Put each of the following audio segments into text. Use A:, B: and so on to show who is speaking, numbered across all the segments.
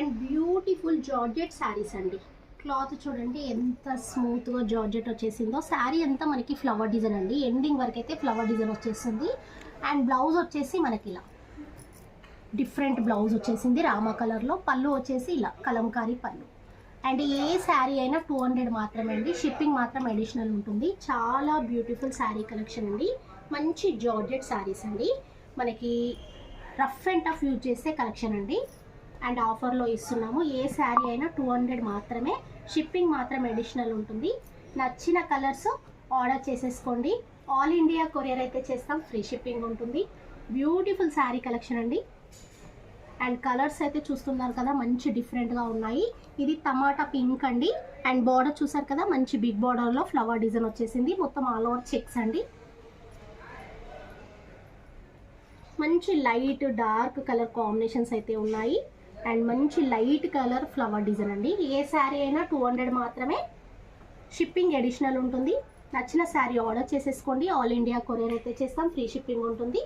A: And beautiful georgette saris అండి. Cloth చూడండి ఎంత స్మూత్గా జార్జెట్ వచ్చేసిందో. శారీ అంతా మనకి ఫ్లవర్ డిజైన్ అండి. ఎండింగ్ వరకు అయితే ఫ్లవర్ డిజైన్ వచ్చేస్తుంది అండ్ బ్లౌజ్ వచ్చేసి మనకి ఇలా డిఫరెంట్ బ్లౌజ్ వచ్చేసింది రామా కలర్లో. పళ్ళు వచ్చేసి ఇలా కలంకారీ పళ్ళు. అండ్ ఏ శారీ అయినా టూ హండ్రెడ్ మాత్రమే అండి. షిప్పింగ్ మాత్రం అడిషనల్ ఉంటుంది. చాలా బ్యూటిఫుల్ శారీ కలెక్షన్ అండి. మంచి జార్జెట్ శారీస్ అండి. మనకి రఫ్ అండ్ టఫ్ యూజ్ చేసే కలెక్షన్ అండి. అండ్ ఆఫర్లో ఇస్తున్నాము. ఏ శారీ అయినా టూ హండ్రెడ్ మాత్రమే. షిప్పింగ్ మాత్రం అడిషనల్ ఉంటుంది. నచ్చిన కలర్స్ ఆర్డర్ చేసేసుకోండి. ఆల్ ఇండియా కొరియర్ అయితే చేస్తాం. ఫ్రీ షిప్పింగ్ ఉంటుంది. బ్యూటిఫుల్ శారీ కలెక్షన్ అండి. అండ్ కలర్స్ అయితే చూస్తున్నారు కదా మంచి డిఫరెంట్గా ఉన్నాయి. ఇది టమాటా పింక్ అండి. అండ్ బార్డర్ చూసారు కదా మంచి బిగ్ బార్డర్లో ఫ్లవర్ డిజైన్ వచ్చేసింది. మొత్తం ఆల్ ఓవర్ చెక్స్ అండి. మంచి లైట్ డార్క్ కలర్ కాంబినేషన్స్ అయితే ఉన్నాయి. అండ్ మంచి లైట్ కలర్ ఫ్లవర్ డిజైన్ అండి. ఏ శారీ అయినా టూ హండ్రెడ్ మాత్రమే షిప్పింగ్ అడిషనల్ ఉంటుంది. నచ్చిన శారీ ఆర్డర్ చేసేసుకోండి. ఆల్ ఇండియా కొరియర్ అయితే చేస్తాం. ఫ్రీ షిప్పింగ్ ఉంటుంది.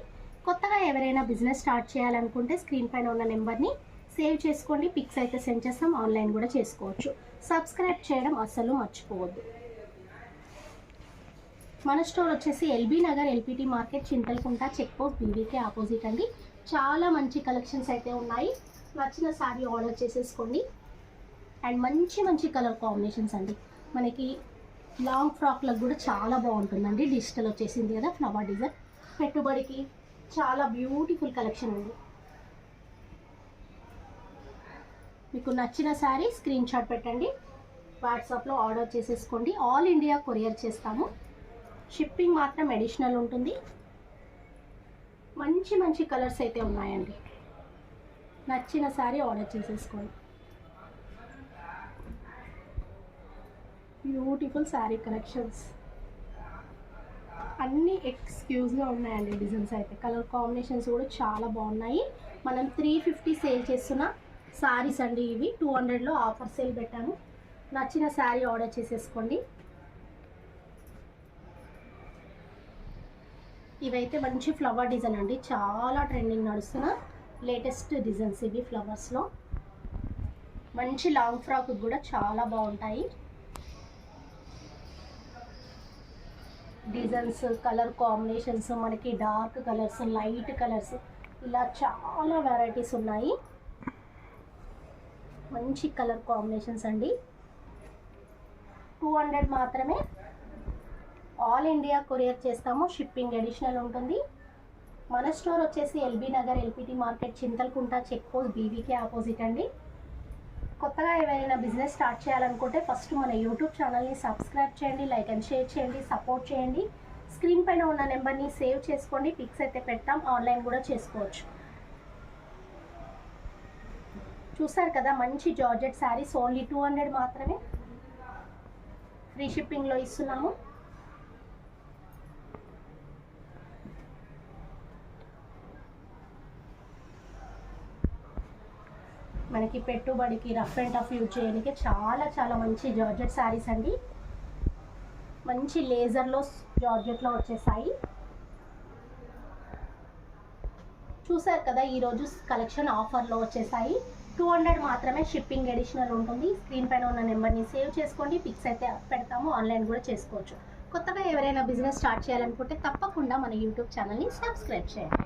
A: కొత్తగా ఎవరైనా బిజినెస్ స్టార్ట్ చేయాలనుకుంటే స్క్రీన్ పైన ఉన్న నెంబర్ని సేవ్ చేసుకోండి. పిక్స్ అయితే సెండ్ చేస్తాం. ఆన్లైన్ కూడా చేసుకోవచ్చు. సబ్స్క్రైబ్ చేయడం అస్సలు మర్చిపోవద్దు. మన స్టోర్ వచ్చేసి LB Nagar LPT market Chintalakunta check post BVK opposite అండి. చాలా మంచి కలెక్షన్స్ అయితే ఉన్నాయి. నచ్చిన శారీ ఆర్డర్ చేసేసుకోండి. అండ్ మంచి మంచి కలర్ కాంబినేషన్స్ అండి. మనకి లాంగ్ ఫ్రాక్లకు కూడా చాలా బాగుంటుందండి. డిజిటల్ వచ్చేసింది కదా ఫ్లవర్ డిజైన్ పెట్టుబడికి చాలా బ్యూటిఫుల్ కలెక్షన్ అండి. మీకు నచ్చిన శారీ స్క్రీన్ షాట్ పెట్టండి. వాట్సాప్లో ఆర్డర్ చేసేసుకోండి. ఆల్ ఇండియా కొరియర్ చేస్తాము. షిప్పింగ్ మాత్రం అడిషనల్ ఉంటుంది. మంచి మంచి కలర్స్ అయితే ఉన్నాయండి. నచ్చిన శారీ ఆర్డర్ చేసేసుకోండి. బ్యూటిఫుల్ శారీ కలెక్షన్స్ అన్నీ ఎక్స్క్యూజ్గా ఉన్నాయండి డిజైన్స్ అయితే. కలర్ కాంబినేషన్స్ కూడా చాలా బాగున్నాయి. మనం త్రీ ఫిఫ్టీ సేల్ చేస్తున్న శారీస్ అండి ఇవి. టూ హండ్రెడ్లో ఆఫర్ సేల్ పెట్టాను నచ్చిన శారీ ఆర్డర్ చేసేసుకోండి. ఇవైతే మంచి ఫ్లవర్ డిజైన్ అండి. చాలా ట్రెండింగ్ నడుస్తున్న లేటెస్ట్ డిజైన్స్ ఇవి ఫ్లవర్స్లో మంచి లాంగ్ ఫ్రాక్ కూడా చాలా బాగుంటాయి. డిజైన్స్ కలర్ కాంబినేషన్స్ మనకి డార్క్ కలర్స్ లైట్ కలర్స్ ఇలా చాలా వెరైటీస్ ఉన్నాయి. మంచి కలర్ కాంబినేషన్స్ అండి. టూ హండ్రెడ్ మాత్రమే ఆల్ ఇండియా కొరియర్ చేస్తాము. షిప్పింగ్ అడిషనల్ ఉంటుంది. మన స్టోర్ వచ్చేసి LB Nagar LPT market Chintalakunta check post BVK opposite అండి. కొత్తగా ఎవరైనా బిజినెస్ స్టార్ట్ చేయాలనుకుంటే ఫస్ట్ మన యూట్యూబ్ ఛానల్ని సబ్స్క్రైబ్ చేయండి లైక్ అండ్ షేర్ చేయండి సపోర్ట్ చేయండి. స్క్రీన్ పైన ఉన్న నెంబర్ని సేవ్ చేసుకోండి పిక్స్ అయితే పెడతాం ఆన్లైన్ కూడా చేసుకోవచ్చు. చూసారు కదా మంచి georgette saris only two hundred మాత్రమే ఫ్రీ షిప్పింగ్లో ఇస్తున్నాము. మనకి పెట్టుబడికి రఫ్ అండ్ టఫ్ యూజ్ చేయడానికి చాలా చాలా మంచి జార్జెట్ శారీస్ అండి. మంచి లేజర్లో జార్జెట్లో వచ్చేసాయి. చూసారు కదా ఈరోజు కలెక్షన్ ఆఫర్లో వచ్చేసాయి. టూ హండ్రెడ్ మాత్రమే షిప్పింగ్ అడిషనల్ ఉంటుంది. స్క్రీన్ పైన ఉన్న నెంబర్ని సేవ్ చేసుకోండి. పిక్స్ అయితే పెడతాము ఆన్లైన్ కూడా చేసుకోవచ్చు. కొత్తగా ఎవరైనా బిజినెస్ స్టార్ట్ చేయాలనుకుంటే తప్పకుండా మన యూట్యూబ్ ఛానల్ని సబ్స్క్రైబ్ చేయండి.